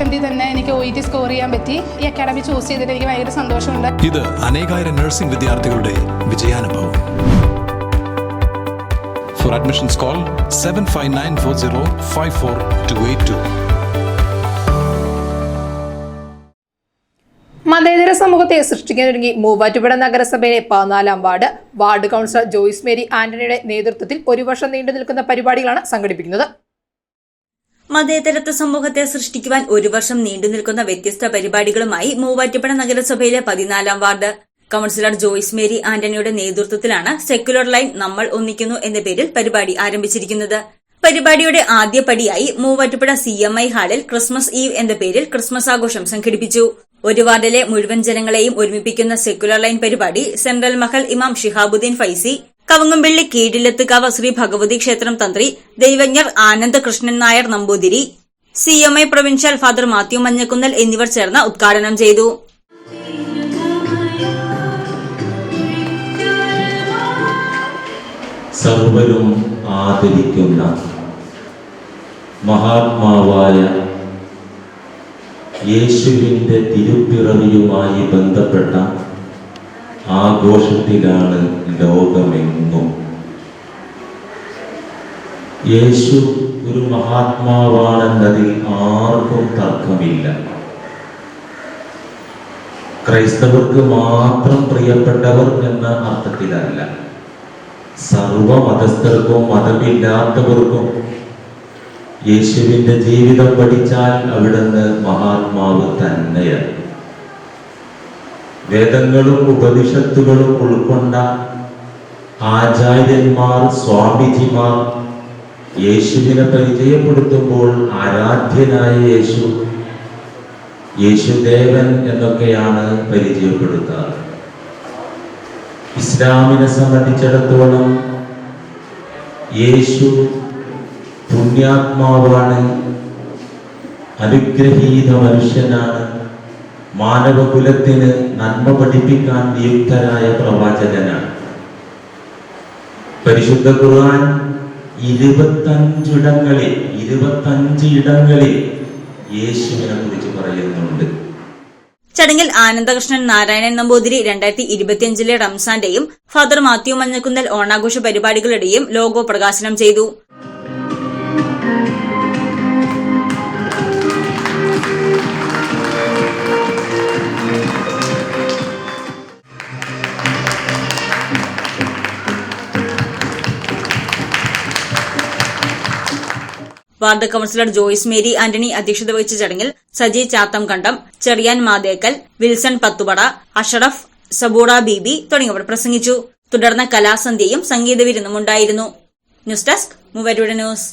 അറ്റംപ്റ്റിൽ തന്നെ എനിക്ക് O E T score ചെയ്യാൻ പറ്റി. ഈ അക്കാഡമി ചൂസ് ചെയ്തിട്ട് എനിക്ക് ഭയങ്കര സന്തോഷമുണ്ട്. ഇത് അനേകായിരം നഴ്സിംഗ് വിദ്യാർത്ഥികളുടെ വിജയാനുഭവം. For admissions call seven five nine four zero five four two eight two മതേതര സമൂഹത്തെ സൃഷ്ടിക്കാനൊരുങ്ങി മൂവാറ്റുപുഴ നഗരസഭയിലെ പതിനാലാം ward. Ward councillor Joyce Mary ആന്റണിയുടെ നേതൃത്വത്തിൽ ഒരു വർഷം നീണ്ടു നിൽക്കുന്ന പരിപാടികളാണ് സംഘടിപ്പിക്കുന്നത്. മതേതരത്വ സമൂഹത്തെ സൃഷ്ടിക്കുവാൻ ഒരു വർഷം നീണ്ടു നിൽക്കുന്ന വ്യത്യസ്ത പരിപാടികളുമായി മൂവാറ്റുപുഴ നഗരസഭയിലെ പതിനാലാം വാർഡ്. കൌൺസിലർ ജോയ്സ് മേരി ആന്റണിയുടെ നേതൃത്വത്തിലാണ് സെക്യുലർ ലൈൻ നമ്മൾ ഒന്നിക്കുന്നു എന്ന പേരിൽ പരിപാടി ആരംഭിച്ചിരിക്കുന്നത്. പരിപാടിയുടെ ആദ്യപടിയായി മൂവാറ്റുപുഴ സി എം ഐ ഹാളിൽ ക്രിസ്മസ് ഈവ് എന്ന പേരിൽ ക്രിസ്മസ് ആഘോഷം സംഘടിപ്പിച്ചു. ഒരു വാർഡിലെ മുഴുവൻ ജനങ്ങളെയും ഒരുമിപ്പിക്കുന്ന സെക്യുലർ ലൈൻ പരിപാടി സെൻട്രൽ മഹൽ ഇമാം ഷിഹാബുദ്ദീൻ ഫൈസി കവങ്ങുംപള്ളി കീഴിലെത്തുകാവ് ശ്രീ ഭഗവതി ക്ഷേത്രം തന്ത്രി ദൈവജ്ഞർ Anandakrishnan Nair Namboothiri. C M I provincial father Mathew Manjakunnel എന്നിവർ ചേർന്ന് ഉദ്ഘാടനം ചെയ്തു. സർവരും ആദരിക്കുന്ന മഹാത്മാവായ യേശുവിന്റെ തിരുപ്പിറവിയുമായി ബന്ധപ്പെട്ട ആഘോഷത്തിലാണ് ലോകമെങ്ങും. യേശു ഒരു മഹാത്മാവാണെന്നതിൽ ആർക്കും തർക്കമില്ല. ക്രൈസ്തവർക്ക് മാത്രം പ്രിയപ്പെട്ടവർ എന്ന അർത്ഥത്തിലല്ല. സർവ മതസ്ഥർക്കും മതമില്ലാത്തവർക്കും യേശുവിന്റെ ജീവിതം പഠിച്ചാൽ അവിടുന്ന് മഹാത്മാവ് തന്നെയാണ്. വേദങ്ങളും ഉപനിഷത്തുകളും ഉൾക്കൊണ്ട ആചാര്യന്മാർ സ്വാമിജിമാർ യേശുവിനെ പരിചയപ്പെടുത്തുമ്പോൾ ആരാധ്യനായ യേശു യേശുദേവൻ എന്നൊക്കെയാണ് പരിചയപ്പെടുത്താറ്. ഇസ്ലാമിനെ സംബന്ധിച്ചിടത്തോളം യേശു പുണ്യാത്മാവാണ് അനുഗ്രഹീത മനുഷ്യനാണ് മാനവകുലത്തിന് നന്മ പഠിപ്പിക്കാൻ നിയുക്തരായ പ്രവാചകനാണ്. പരിശുദ്ധ ഖുർആൻ ഇരുപത്തഞ്ചിടങ്ങളിൽ ഇരുപത്തഞ്ച് ഇടങ്ങളിൽ യേശുവിനെ കുറിച്ച് പറയുന്നുണ്ട്. ചടങ്ങിൽ ആനന്ദകൃഷ്ണൻ നാരായണൻ നമ്പൂതിരി രണ്ടായിരത്തി ഇരുപത്തിയഞ്ചിലെ റംസാന്റെയും ഫാദർ മാത്യു മഞ്ഞക്കുന്നൽ ഓണാഘോഷ പരിപാടികളുടെയും ലോഗോ പ്രകാശനം ചെയ്തു. വാർഡ് കൌൺസിലർ ജോയിസ് മേരി ആന്റണി അധ്യക്ഷത വഹിച്ച ചടങ്ങിൽ സജി ചാത്തം കണ്ടം ചെറിയാൻ മാതേക്കൽ വിൽസൺ പത്തുപട അഷറഫ് സബൂറ ബീബി തുടങ്ങിയവർ പ്രസംഗിച്ചു. തുടർന്ന് കലാസന്ധ്യയും സംഗീത വിരുന്നും ഉണ്ടായിരുന്നു. ന്യൂസ് ഡെസ്ക് മൂവരുടെ ന്യൂസ്.